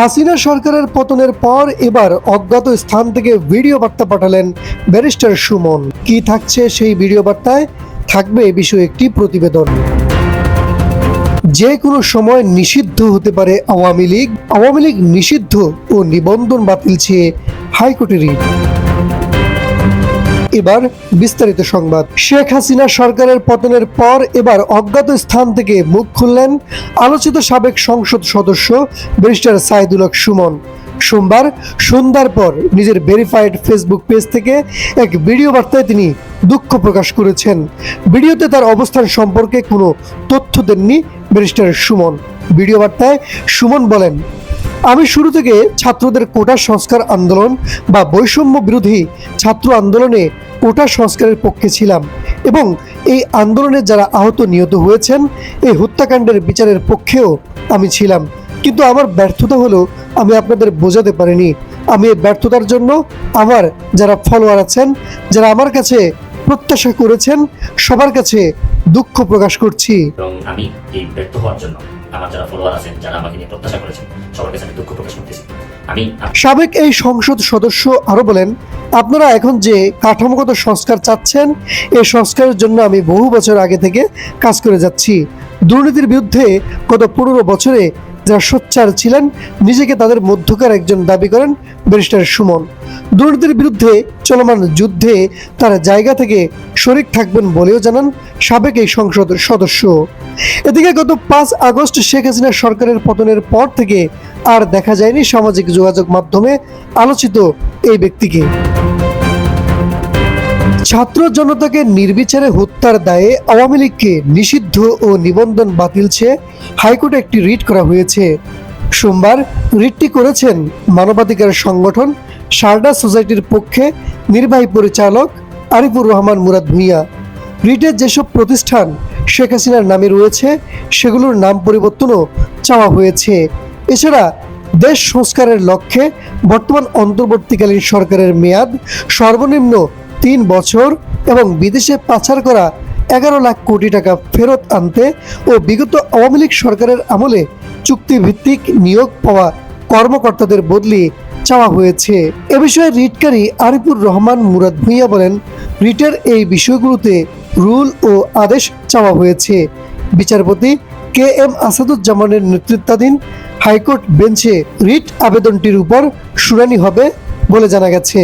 হাসিনা সরকারের পতনের পর এবার অজ্ঞাত স্থান থেকে ভিডিও বার্তা পাঠালেন ব্যারিস্টার সুমন। কি থাকছে সেই ভিডিও বার্তায়? থাকবে এ বিষয়ে একটি প্রতিবেদন। যে কোনো সময় নিষিদ্ধ হতে পারে আওয়ামী লীগ। আওয়ামী লীগ নিষিদ্ধ ও নিবন্ধন বাতিল চেয়ে হাইকোর্টে রিট এবার বিস্তারিত সংবাদ। শেখ হাসিনা সরকারের পতনের পর এবার অজ্ঞাত স্থান থেকে মুখ খুললেন আলোচিত সাবেক সংসদ সদস্য ব্যারিস্টার সাইদুল হক সুমন। সোমবার সন্ধ্যার পর নিজের ভেরিফাইড ফেসবুক পেজ থেকে এক ভিডিও বার্তায় তিনি দুঃখ প্রকাশ করেছেন। ভিডিওতে তার অবস্থান সম্পর্কে কোনো তথ্য দেননি ব্যারিস্টার সুমন। ভিডিও বার্তায় সুমন বলেন আমি শুরু থেকে ছাত্রদের কোটা সংস্কার আন্দোলন বা বৈষম্য বিরোধী ছাত্র আন্দোলনে কোটা সংস্কারের পক্ষে ছিলাম এবং এই আন্দোলনে যারা আহত নিহত হয়েছেন, এই হত্যাকাণ্ডের বিচারের পক্ষেও আমি ছিলাম। কিন্তু আমার ব্যর্থতা হলো, আমি আপনাদের বোঝাতে পারিনি। আমি এই ব্যর্থতার জন্য আমার যারা ফলোয়ার আছেন, যারা আমার কাছে প্রত্যাশা করেছেন, সবার কাছে দুঃখ প্রকাশ করছি। আমি এই ব্যর্থ হওয়ার জন্য। আমার যারা ফলোয়ার আছেন, যারা আমাকে নিয়ে প্রত্যাশা করেছেন সবার কাছে আমি দুঃখ প্রকাশ করতেছি। আমি সাবেক এই সংসদ সদস্য আরও বলেন, আপনারা এখন যে কাঠামোগত সংস্কার চাচ্ছেন, এই সংস্কারের জন্য আমি বহু বছর আগে থেকে কাজ করে যাচ্ছি। দুর্নীতির বিরুদ্ধে গত পনেরো বছরে যারা সোচ্চার ছিলেন, নিজেকে তাদের মধ্যকার একজন দাবি করেন ব্যারিস্টার সুমন। দুর্নীতির বিরুদ্ধে চলমান যুদ্ধে তার জায়গা থেকে শরিক থাকবেন বলেও জানান সাবেক এই সংসদ সদস্য। এদিকে গত পাঁচ আগস্ট শেখ হাসিনা সরকারের পতনের পর থেকে আর দেখা যায়নি সামাজিক যোগাযোগ মাধ্যমে আলোচিত এই ব্যক্তিকে। ছাত্র জনতাকে নির্বিচারে হত্যার দায়ে আওয়ামী লীগকে নিষিদ্ধ ও নিবন্ধন বাতিল চেয়ে হাইকোর্টে একটি রিট করা হয়েছে। সোমবার রিটটি করেছেন মানবাধিকার সংগঠন সারদা সোসাইটির পক্ষে নির্বাহী পরিচালক আরিফুর রহমান মুরাদ ভূঁইয়া। রিটের যেসব প্রতিষ্ঠান শেখ হাসিনার নামে রয়েছে, সেগুলোর নাম পরিবর্তনও চাওয়া হয়েছে। এছাড়া দেশ সংস্কারের লক্ষ্যে বর্তমান অন্তর্বর্তীকালীন সরকারের মেয়াদ সর্বনিম্ন তিন বছর এবং বিদেশে পাচার করা এগারো লাখ কোটি টাকা ফেরত আনতে ও বিগত আওয়ামী লীগ সরকারের আমলে চুক্তিভিত্তিক নিয়োগ পাওয়া কর্মকর্তাদের বদলি চাওয়া হয়েছে। এ বিষয়ে রিটকারী আরিফুর রহমান, মুরাদ ভূঁইয়া বলেন, রিটের এই বিষয়গুলোতে রুল ও আদেশ চাওয়া হয়েছে। বিচারপতি কে এম আসাদুজ্জামানের নেতৃত্বাধীন হাইকোর্ট বেঞ্চে রিট আবেদনটির উপর শুনানি হবে বলে জানা গেছে।